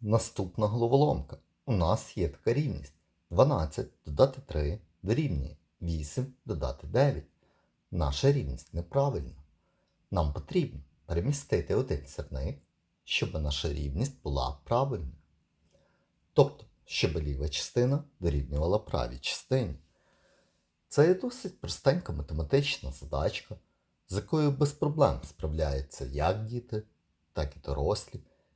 наступна головоломка. У нас є така рівність. 12 додати 3 дорівнює 8 додати 9. Наша рівність неправильна. Нам потрібно перемістити один сірник, щоб наша рівність була правильною. Тобто, щоб ліва частина дорівнювала правій частині. Це є досить простенька математична задачка, з якою без проблем справляються як діти, так і дорослі.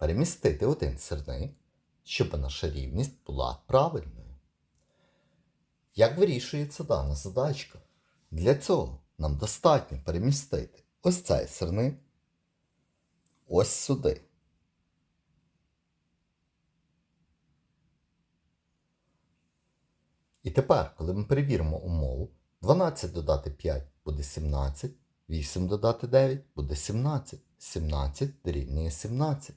перемістити один сірник, щоб наша рівність була правильною. Як вирішується дана задачка? Для цього нам достатньо перемістити ось цей сирник ось сюди. І тепер, коли ми перевіримо умову, 12 додати 5 буде 17, 8 додати 9 буде 17, 17 дорівнює 17.